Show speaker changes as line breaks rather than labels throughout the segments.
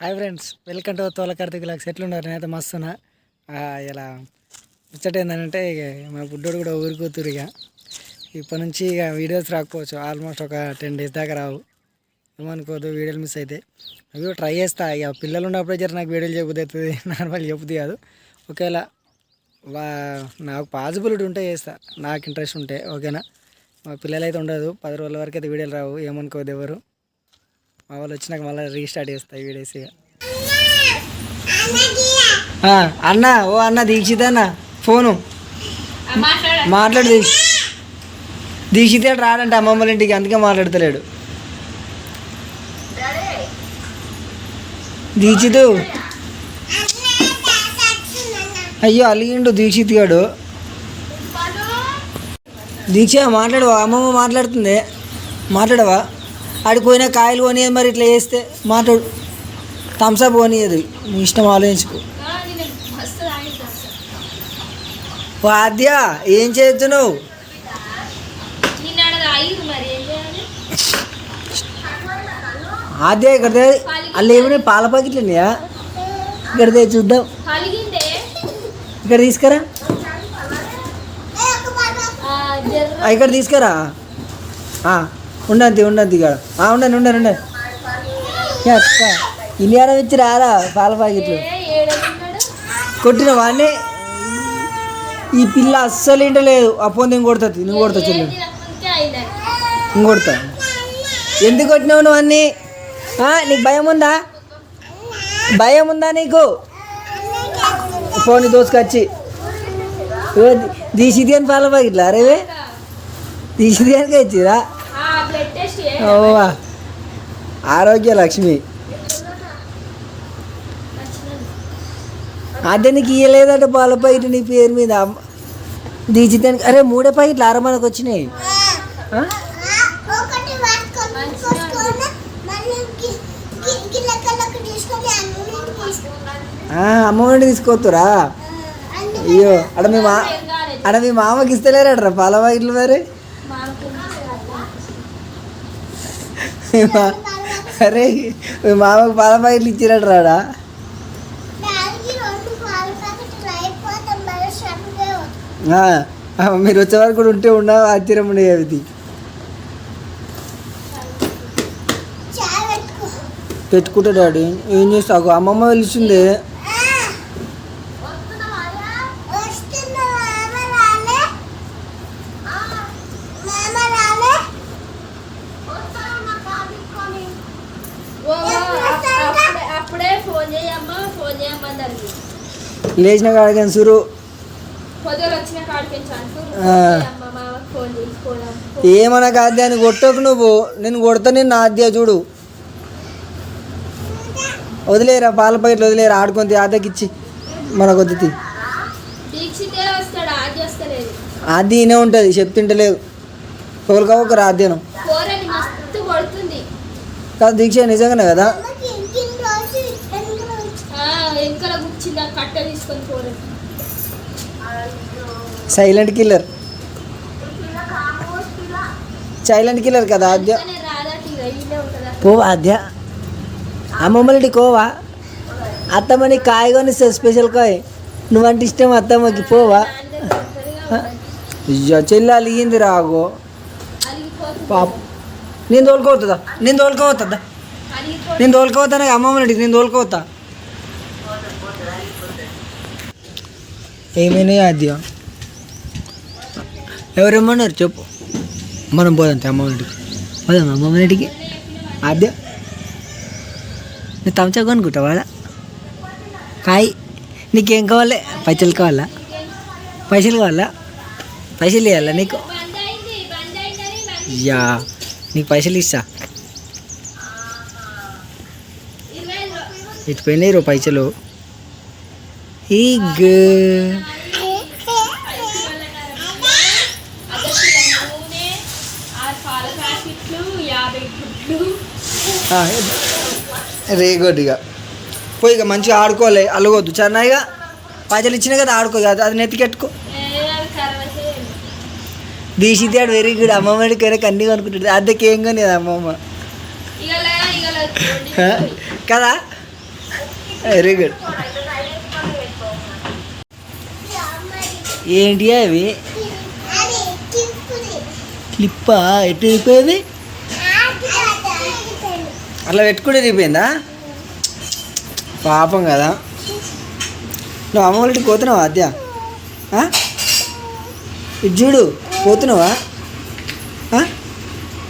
Hi friends welcome to Thola Karthik lakhs ఎట్లున్నారు? నేనైతే మస్తున్నా ఇలా ముచ్చట ఏంటంటే ఇక మా బుడ్డోడు కూడా ఊరుకూతురు ఇక. ఇప్పటి నుంచి ఇక వీడియోస్ రాకపోవచ్చు. ఆల్మోస్ట్ ఒక టెన్ డేస్ దాకా రావు. ఏమనుకోదు వీడియోలు మిస్ అయితే. అవి ట్రై చేస్తా. ఇక పిల్లలు ఉన్నప్పుడే జర నాకు వీడియోలు చెప్పు అవుతుంది నార్మల్ చెప్పుది కాదు. ఒకవేళ వా నాకు పాసిబిలిటీ ఉంటే చేస్తా. నాకు ఇంట్రెస్ట్ ఉంటే ఓకేనా? మా పిల్లలు అయితే ఉండదు. పది రోజుల వరకు అయితే వీడియోలు రావు. ఏమనుకోదు ఎవరు. మా వాళ్ళు వచ్చినాక మళ్ళీ రీస్టార్ట్ చేస్తాయి వీడియోస్ అన్న ఓ అన్న దీక్షిత్ అన్న ఫోను. మాట్లాడు. దీక్ష. దీక్షిత్ రాడంటే అమ్మమ్మల ఇంటికి అందుకే మాట్లాడతలేడు. దీక్షిత్. అయ్యో అలిగిండు దీక్షిత్ గాడు. దీక్ష మాట్లాడవా? అమ్మమ్మ మాట్లాడుతుంది. మాట్లాడవా? ఆడికి పోయిన కాయలు కొనియదు మరి ఇట్లా చేస్తే మాట్లాడు. థమ్స్అప్ కొనియదు. నీ ఇష్టం ఆలోచించుకో. వాద్య ఏం చేస్తున్నావు? ఆద్య ఇక్కడ అల్ల ఏమైనా పాల ప్యాకెట్లు ఉన్నాయా? ఇక్కడ చూద్దాం. ఇక్కడ తీసుకురా. ఇక్కడ తీసుకురా. ఉండంతి ఇక్కడ ఆ, ఉండండి ఉండండి ఉండండి. అక్క ఇన్ని ఆడ ఇచ్చి రారా పాల ప్యాకెట్లు? కొట్టిన వాడిని? ఈ పిల్ల అస్సలు ఇంటలేదు అప్పో నేను కొడుతుంది నువ్వు కొడతా చెల్లి. నేను కొడతా. ఎందుకు కొట్టినావు నువ్వు అన్ని? నీకు భయం ఉందా? భయం ఉందా నీకు? ఫోన్ దోసుకొచ్చి తీసిది అని పాల ప్యాకెట్లు అరేవే తీసిది అని ఇచ్చిరా ఆరోగ్య లక్ష్మి అదే నీకు ఇయ్యలేదట పాల ప్యాకెట్ నీ పేరు మీద? దీచితానికి అరే మూడే ప్యాకెట్లు ఆరు మనకు వచ్చినాయి. ఆ?
ఒకటి పట్టుకొని తీసుకొని మళ్ళీ గి- గి- గిలకలకు తీసుకొని అన్నింటికి తీసుకొని.
ఆ, అమ్మ నుండి తీసుకోవద్దురా అయ్యో అడ మీ మా అడ మీ మామకి ఇస్తలేరట్రా పాల ప్యాకెట్లు మరి మీ మా- అరే మీ మామకి పాల ప్యాకెట్లు
దానికి రెండు? మరి
వచ్చే వరకు కూడా ఉంటే ఉండవు ఆశ్చర్యం ఉండేవి అవి
చాయ్ పెట్టుకో.
పెట్టుకుంటా డాడీ. ఏం చేస్తావు? అమ్మమ్మ పిలిచింది
అమ్మ మామకి ఫోన్ చేసుకోవడం
ఏమనక ఆద్యాన్ని కొట్టకు నువ్వు. నేను కొడతా నేను నా ఆద్య చూడు. వదిలేరా పాల ప్యాకెట్లు వదిలేరా ఆడుకొని వద్దు
దీక్షితే వస్తాడు ఆది
ఈయనే ఉంటుంది చెప్తుంటలేదు ఒకరు ఆద్యను కాదు దీక్ష నిజంగానే కదా
అమ్మకి ఇంటికి రోజు ఇక్కడికి రోజు
ఆ, కట్ట తీసుకొని
సైలెంట్ కిల్లర్ సైలెంట్ కిల్లర్ కదా ఆద్య?
ఉంటుందా?
పోవా ఆద్య? అమ్మమ్మలటి కోవా అత్తమ్మని కాయ కొని స్పెషల్ కాయ. నువ్వంటే ఇష్టం అత్తమ్మకి పోవా? చెల్లి అలిగింది రాగో పాప. నేను తోలుకోవద్దా? నేను తోలుకోవద్దా? నేను అమ్మమ్మని అడిగి నేను తోలుకోవద్దా? ఏమైనా అది ఎవరేమన్నారు చెప్పు. మనం పోదాం అమ్మవారికి పోదాం అమ్మమ్మడికి ఆద్య నువ్వు తమచా కొనుక్కుంటావాడా కాయ్ నీకేం కావాలి? పైసలు కావాలా? పైసలు కావాలా? పైసలు ఇవ్వాలా నీకు? యా నీకు పైసలు ఇస్తా. ఇటు పోయినాయి రో పైసలు. ఈగ్ రేగొద్దిగా పోయి ఇక మంచిగా ఆడుకోలే అలగొద్దు. చెన్నైగా పైసలు ఇచ్చినా కదా ఆడుకో కదా అది నెత్తికెట్టుకో. తీసిద్దాడు వెరీ గుడ్ అమ్మమ్మడికి వెనక అన్ని కొనుక్కుంటాడు. అద్దెకి ఏం కొని అమ్మమ్మ
ఇగల ఇగల.
హ? కదా? వెరీ గుడ్ ఏంటి అవి? క్లిప్పా? ఎటు అయిపోయేది అట్లా పెట్టుకుంటే దిగిపోయిందా పాపం కదా. నువ్వు అమ్మవాళ్ళకి పోతున్నావా అద్య ఇటు చూడు పోతున్నావా?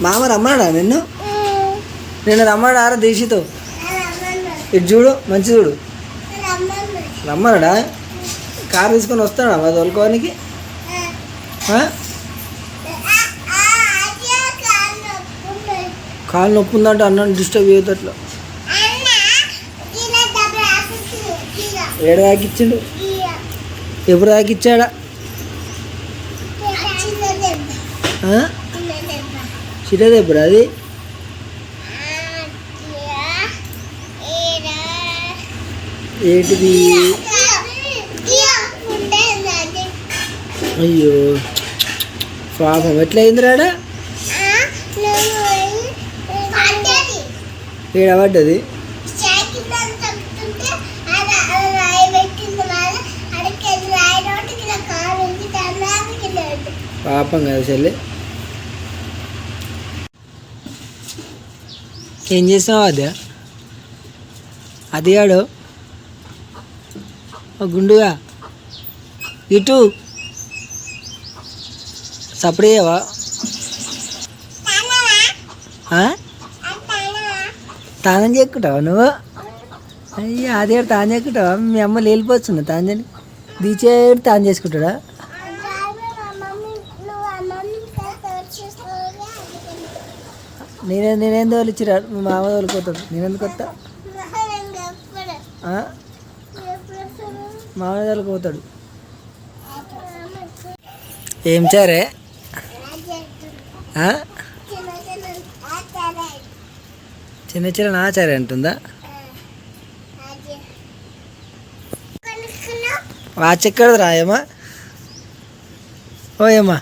మామ రమ్మన్నాడా నిన్ను? నిన్ను రమ్మన్నాడా ఆరా దేశీతో ఇటు చూడు మంచి చూడు. రమ్మన్నాడా? కారు తీసుకొని వస్తాడా మా తోలుకోవడానికి కాలు నొప్పి ఉందంటే అన్నం డిస్టర్బ్ చేయదట్లో ఏడు దాకిచ్చిండు ఎప్పుడు దాకిచ్చాడా ఆ? చిన్నది ఎప్పుడు అది. ఏంటిది? అయ్యో. పాపం ఎట్లా అయింది రాడా ఏడ పడ్డది. పాపం కదా చెల్లి. ఏం చేస్తావు అదే అది ఆడు గుండుగా. ఇటు. సపడేయవా తానం చెక్కుంటావా నువ్వు? అయ్యా అదే తాను చెక్కుంటావా? మీ అమ్మ లేలిపోతున్నా తాంజని దీచేడు తాను చేసుకుంటాడా? నేనే నేనేం తోలిచ్చిరా మా మామ తోలిపోతాడు నేనెందుకు వస్తా? మామ తోలిపోతాడు ఏం చారే? చిన్న చిన్న ఆచారం అంటుందా వాచ్ ఎక్కడ రాయమ్మా ఓయమ్మా.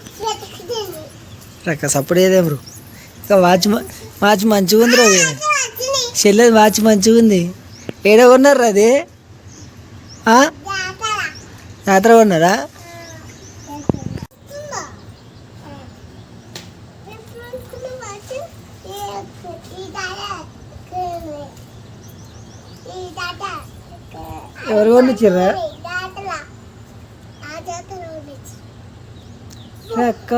రక్క సప్పుడు ఏదేం బ్రో ఇంకా వాచ్ వాచ్ మంచిగా ఉంది రా చెల్లెది వాచ్ మంచిగా ఉంది ఏడ కొన్నారు అది? జాతర కొన్నారా? ఎవరు కొనిచ్చిర్రా అక్క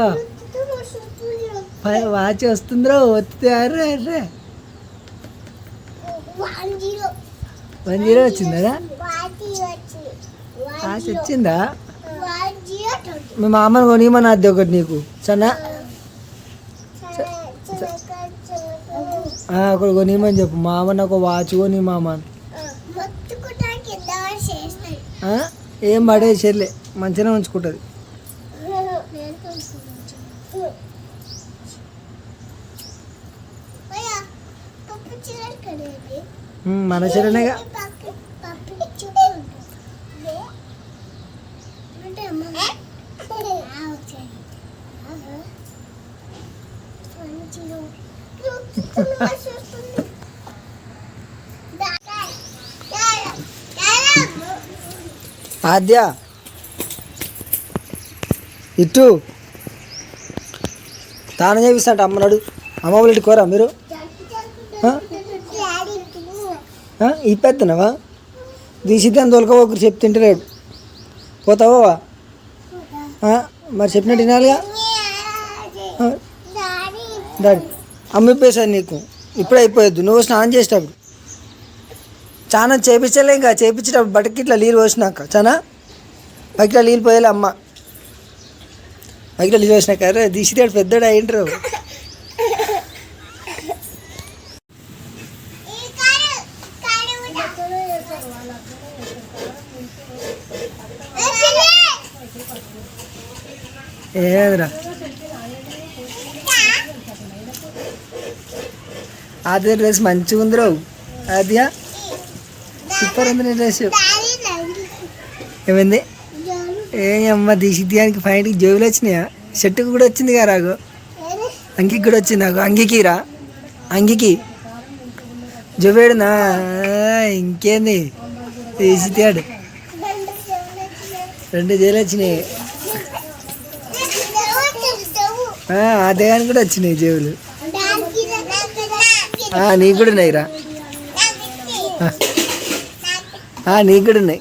వాచ్ వస్తుందిరా వస్తే అర్రే అర్రే వన్ జీరో. వచ్చిందా. వాచ్ వచ్చిందా? మీ మామని కొనిమని అద్దె ఒకటి నీకు. సన్నా ఒకటి కొనిమని చెప్పు. మామ నాకు ఒక వాచ్ కొని మామ అని.
మొత్తుకుంటానికి ఎంత చేస్తాయి
ఆ? ఏం పడే చెల్లె మంచిగా ఉంచుకుంటుంది మన చెల్లెనేగా. ఆద్య ఇటు. తాను చేపిస్తాంట అమ్మనాడు అమ్మ వాళ్ళ కోరా మీరు? పెద్దనవా? తీసిద్దాన్ని తోలుకోవకరు చెప్తుంటే లేడు పోతావా? మరి చెప్పినట్టు వినాలిగా? డాడీ. అమ్మిపోయేసాను నీకు. ఇప్పుడే అయిపోయొద్దు నువ్వు స్నానం చేసేటప్పుడు. చాలా చేపించలే ఇంకా. చేపించిన బట్టకి ఇట్లా నీళ్ళు పోసినాక. చాలా బయట నీళ్ళు పోయాలి అమ్మ. బయట నీళ్ళు పోసినాక అరే తీసిదాడు పెద్దడు అయ్యిండ్రు. ఏదిరా అదే డ్రెస్ మంచిగా ఉంది రావు అదియా సూపర్ ఉంది నీ డ్రెస్. ఏమైంది? ఏ అమ్మ తీసిద్దానికి ఫైనల్కి జోబులు వచ్చినాయా? షర్టుకు కూడా వచ్చింది కదా రాగు అంగికి కూడా వచ్చింది నాకు అంగికి రా. అంగికి జోబేడునా ఇంకేంది? తీసి తేడు
రెండు
జైలు వచ్చినాయి. ఆ, దేహానికి కూడా వచ్చినాయి జేబులు.
నాకు
కూడా ఉన్నాయి రా
నాకు
కూడా ఉన్నాయి.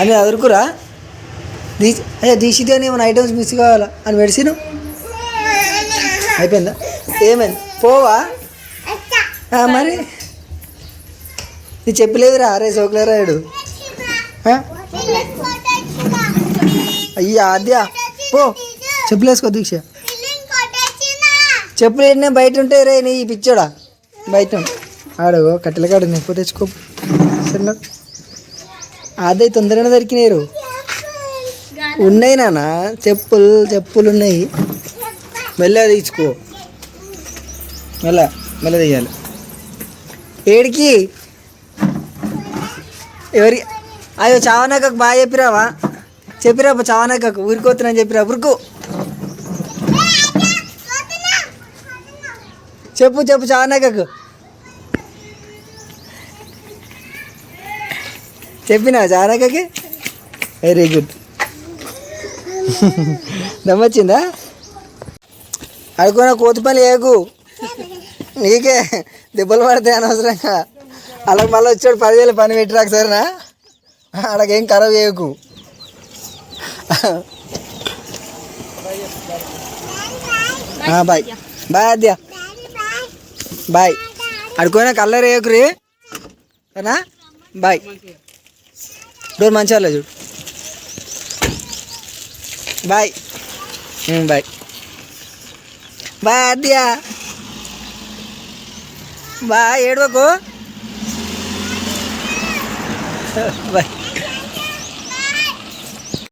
అని అదురుకురా. అయ్యా తీసితే ఏమైనా ఐటమ్స్ మిస్ కావాలా? అని మెడిసిన్? అయిపోయిందా? ఏమైంది? పోవా? మరి? నీ చెప్పలేదురా అరే సోకులేరాయుడు? అయ్యా అద్యా పో. చెప్పులేసుకో దీక్ష? చెప్పులు ఎన్నే బయట ఉంటే రే నీ పిచ్చోడా? బయట. ఆడు కట్టెల కాడు నువ్వు తెచ్చుకో. సరే అదే తొందరగానే దొరికినారు ఉన్నాయి నాన్న చెప్పులు చెప్పులు ఉన్నాయి. మెల్ల తీసుకో. మెల్ల మెల్ల తీయాలి. ఏడికి? ఎవరి? అయ్యో చావనాకకు బాగా చెప్పిరావా? చెప్పిరా చావనాకకు ఊరికొత్తున్నాను చెప్పిరా ఊరుకు చెప్పు చెప్పు చావనాకకు చెప్పినా చావనాకకి వెరీ గుడ్ దమ్మొచ్చిందా అడుగున కోతిపల్లి ఏకు నీకే దెబ్బలు పడతాయి అనవసరంగా. అలా మళ్ళీ వచ్చాడు పదివేలు పని పెట్టిరాక సరేనా? అలాగేం ఖరాబ్ చేయకు. బాయ్. బాయ్ అద్య బాయ్. అడుకోనా కలర్ ఏకురి సరేనా? బాయ్. డోర్ మంచిగా చూడు. బాయ్. బాయ్. బాయ్ అద్యా బాయ్ ఏడవకు. బాయ్.